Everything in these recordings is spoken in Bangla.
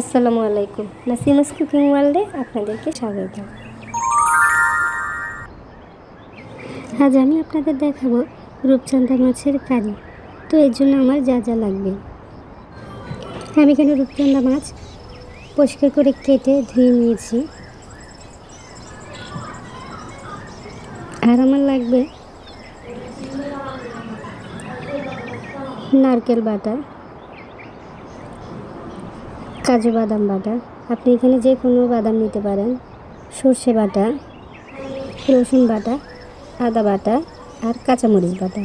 আসসালামু আলাইকুম। নাসিমাস কুকিং ওয়ার্ল্ডে আপনাদেরকে স্বাগত। আজ আমি আপনাদের দেখাবো রূপচাঁদা মাছের কারি। তো এর জন্য আমার যা যা লাগবে। আমি এখানে রূপচাঁদা মাছ পরিষ্কার করে কেটে ধুয়ে নিয়েছি। আর আমার লাগবে নারকেল বাটা কাজু বাদাম বাটা। আপনি এখানে যে কোনো বাদাম নিতে পারেন। সর্ষে বাটা, রসুন বাটা, আদা বাটা আর কাঁচামরিচ বাটা।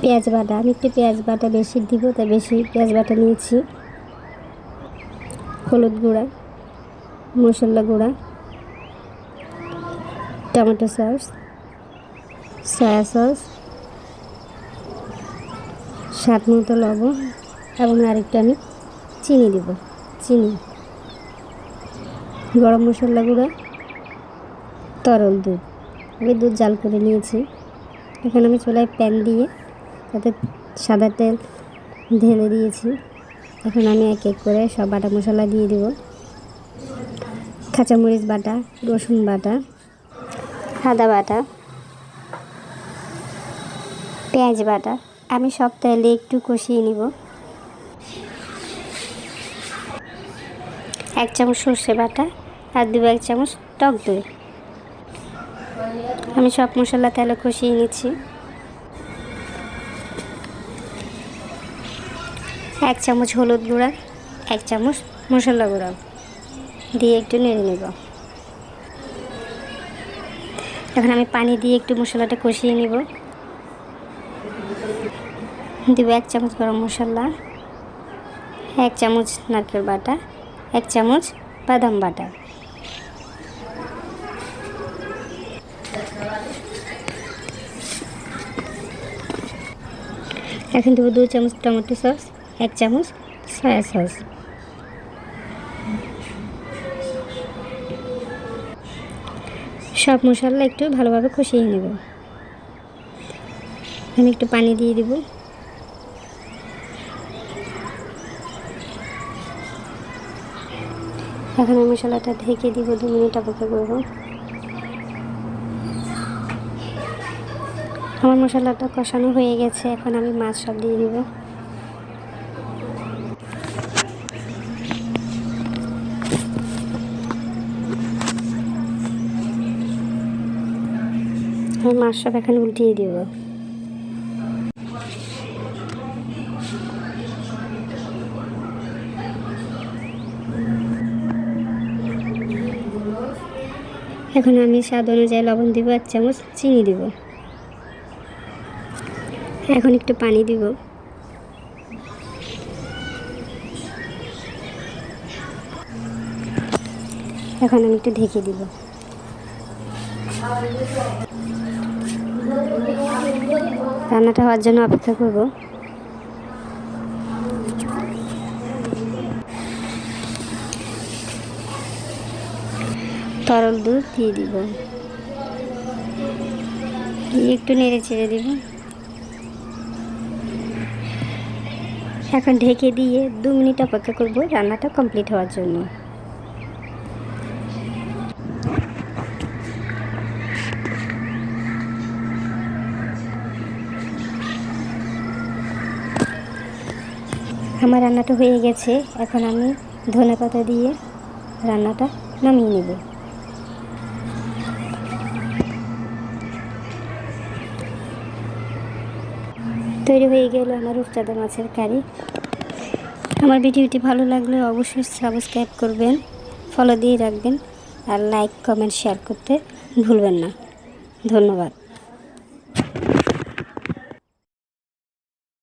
পেঁয়াজ বাটা, আমি একটু পেঁয়াজ বাটা বেশি দিব, তাই বেশি পেঁয়াজ বাটা নিয়েছি। হলুদ গুঁড়া, মশলা গুঁড়া, টমেটো সস, সয়া সস স্বাদ মতো লবণ এবং আরেকটা আমি চিনি দেব, চিনি। গরম মশলা গুঁড়া, তরল দুধ। আমি দুধ জাল করে নিয়েছি। এখন আমি চুলায় প্যান দিয়ে তাতে সাদা তেল ঢেলে দিয়েছি। এখন আমি এক এক করে সব বাটা মশলা দিয়ে দেব। কাঁচামরিচ বাটা, রসুন বাটা, আদা বাটা, পেঁয়াজ বাটা আমি সব তেলে একটু কষিয়ে নিব। এক চামচ সর্ষে বাটা আর দু এক চামচ টক দই। আমি সব মশলা তেলে কষিয়ে নিচ্ছি। এক চামচ হলুদ গুঁড়া, এক চামচ মশলা গুঁড়া দিয়ে একটু নেড়ে নেব। এখন আমি পানি দিয়ে একটু মশলাটা কষিয়ে নিব। দেবো এক চামচ গরম মশলা, এক চামচ নারকেল বাটা, এক চামচ বাদাম বাটা। এখন দেবো দু চামচ টমেটো সস, এক চামচ সয়া সস। সব মশলা একটু ভালোভাবে কষিয়ে নেব। আমি একটু পানি দিয়ে দেবো। এখন আমি মশলাটা ঢেকে দিব, দু মিনিট অপেক্ষা করব। আমার মশলাটা কষানো হয়ে গেছে, এখন আমি মাছ সব দিয়ে দিব। আমি মাছ সব এখন উল্টিয়ে দিব। এখন আমি স্বাদ অনুযায়ী লবণ দিব, এক চামচ চিনি দিব। এখন একটু পানি দিব। এখন আমি একটু ঢেকে দিব। রান্নাটা হওয়ার জন্য অপেক্ষা করব। তরল দুধ দিয়ে দিব। একটু নেড়ে ছেড়ে দিব। এখন ঢেকে দিয়ে দু মিনিট অপেক্ষা করব রান্নাটা কমপ্লিট হওয়ার জন্য। আমার রান্নাটা হয়ে গেছে। এখন আমি ধনে পাতা দিয়ে রান্নাটা নামিয়ে নেব। তৈরি হয়ে গেল আমার রূপচাঁদা মাছের কারি। আমার ভিডিওটি ভালো লাগলে অবশ্যই সাবস্ক্রাইব করবেন ফলো দিয়ে রাখবেন, আর লাইক কমেন্ট শেয়ার করতে ভুলবেন না। ধন্যবাদ।